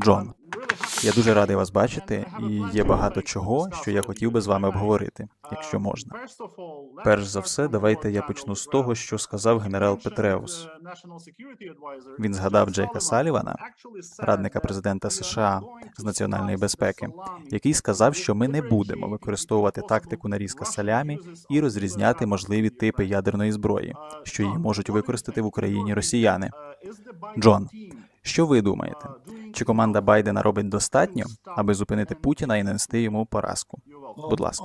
Джон, я дуже радий вас бачити, і є багато чого, що я хотів би з вами обговорити, якщо можна. Перш за все, давайте я почну з того, що сказав генерал Петреус. Він згадав Джейка Салівана, радника президента США з національної безпеки, який сказав, що ми не будемо використовувати тактику нарізка салямі і розрізняти можливі типи ядерної зброї, що її можуть використати в Україні росіяни. Джон, що ви думаєте? Чи команда Байдена робить достатньо, аби зупинити Путіна і нанести йому поразку? Будь ласка.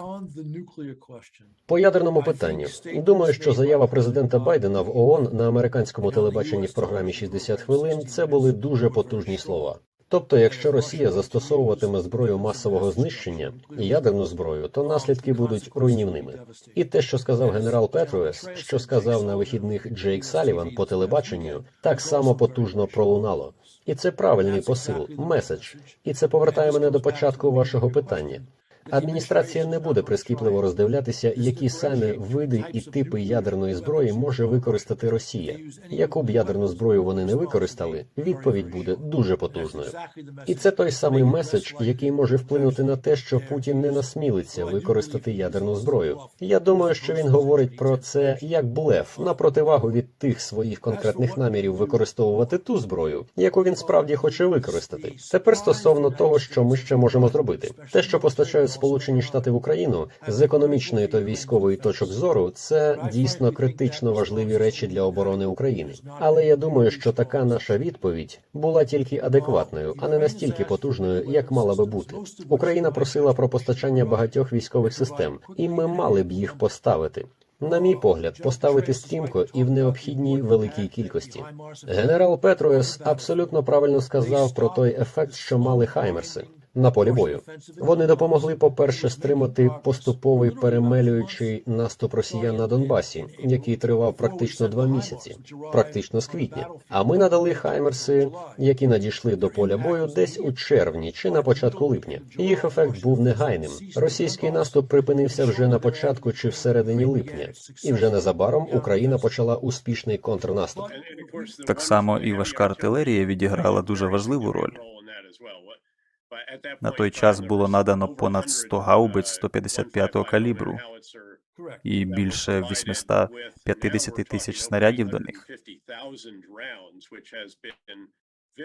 По ядерному питанню думаю, що заява президента Байдена в ООН на американському телебаченні в програмі 60 хвилин це були дуже потужні слова. Тобто, якщо Росія застосовуватиме зброю масового знищення і ядерну зброю, то наслідки будуть руйнівними. І те, що сказав генерал Петруес, що сказав на вихідних Джейк Саліван по телебаченню, так само потужно пролунало. І це правильний посил, меседж. І це повертає мене до початку вашого питання. Адміністрація не буде прискіпливо роздивлятися, які саме види і типи ядерної зброї може використати Росія. Яку б ядерну зброю вони не використали, відповідь буде дуже потужною. І це той самий меседж, який може вплинути на те, що Путін не насмілиться використати ядерну зброю. Я думаю, що він говорить про це як блеф на противагу від тих своїх конкретних намірів використовувати ту зброю, яку він справді хоче використати. Тепер стосовно того, що ми ще можемо зробити, те, що постачають Сполучені Штати в Україну з економічної та військової точок зору, це дійсно критично важливі речі для оборони України. Але я думаю, що така наша відповідь була тільки адекватною, а не настільки потужною, як мала би бути. Україна просила про постачання багатьох військових систем, і ми мали б їх поставити. На мій погляд, поставити стрімко і в необхідній великій кількості. Генерал Петруес абсолютно правильно сказав про той ефект, що мали хаймерси на полі бою. Вони допомогли, по-перше, стримати поступовий перемелюючий наступ росіян на Донбасі, який тривав практично два місяці, практично з квітня. А ми надали хаймерси, які надійшли до поля бою десь у червні чи на початку липня. Їх ефект був негайним. Російський наступ припинився вже на початку чи всередині липня, і вже незабаром Україна почала успішний контрнаступ. Так само і важка артилерія відіграла дуже важливу роль. На той час було надано понад 100 гаубиць 155-го калібру і більше 850 тисяч снарядів до них.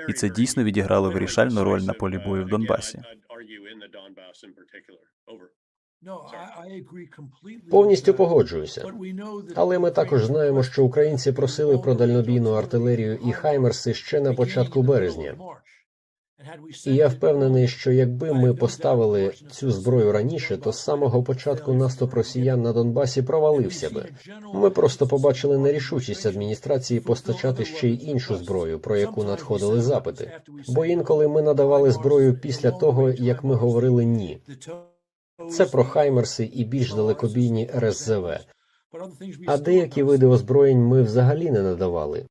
І це дійсно відіграло вирішальну роль на полі бою в Донбасі. Повністю погоджуюся. Але ми також знаємо, що українці просили про дальнобійну артилерію і хаймерси ще на початку березня. І я впевнений, що якби ми поставили цю зброю раніше, то з самого початку наступ росіян на Донбасі провалився би. Ми просто побачили нерішучість адміністрації постачати ще й іншу зброю, про яку надходили запити. Бо інколи ми надавали зброю після того, як ми говорили ні. Це про хаймерси і більш далекобійні РСЗВ. А деякі види озброєнь ми взагалі не надавали.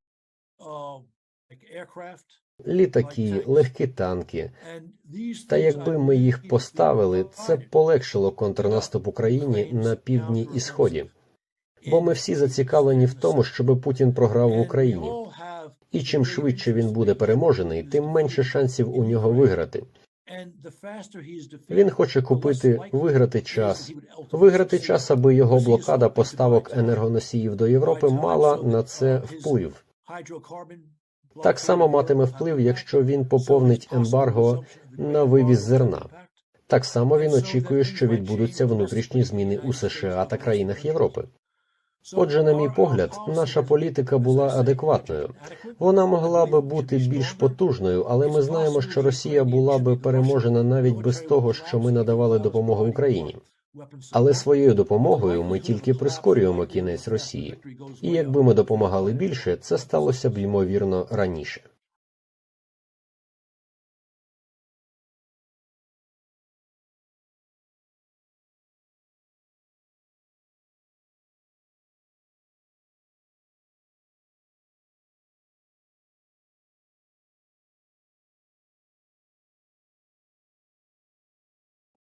Літаки, легкі танки. Та якби ми їх поставили, це б полегшило контрнаступ Україні на півдні і сході. Бо ми всі зацікавлені в тому, щоб Путін програв в Україні. І чим швидше він буде переможений, тим менше шансів у нього виграти. Він хоче купити, виграти час, виграти час, аби його блокада поставок енергоносіїв до Європи мала на це вплив. Так само матиме вплив, якщо він поповнить ембарго на вивіз зерна. Так само він очікує, що відбудуться внутрішні зміни у США та країнах Європи. Отже, на мій погляд, наша політика була адекватною. Вона могла би бути більш потужною, але ми знаємо, що Росія була би переможена навіть без того, що ми надавали допомогу Україні. Але своєю допомогою ми тільки прискорюємо кінець Росії. І якби ми допомагали більше, це сталося б ймовірно раніше.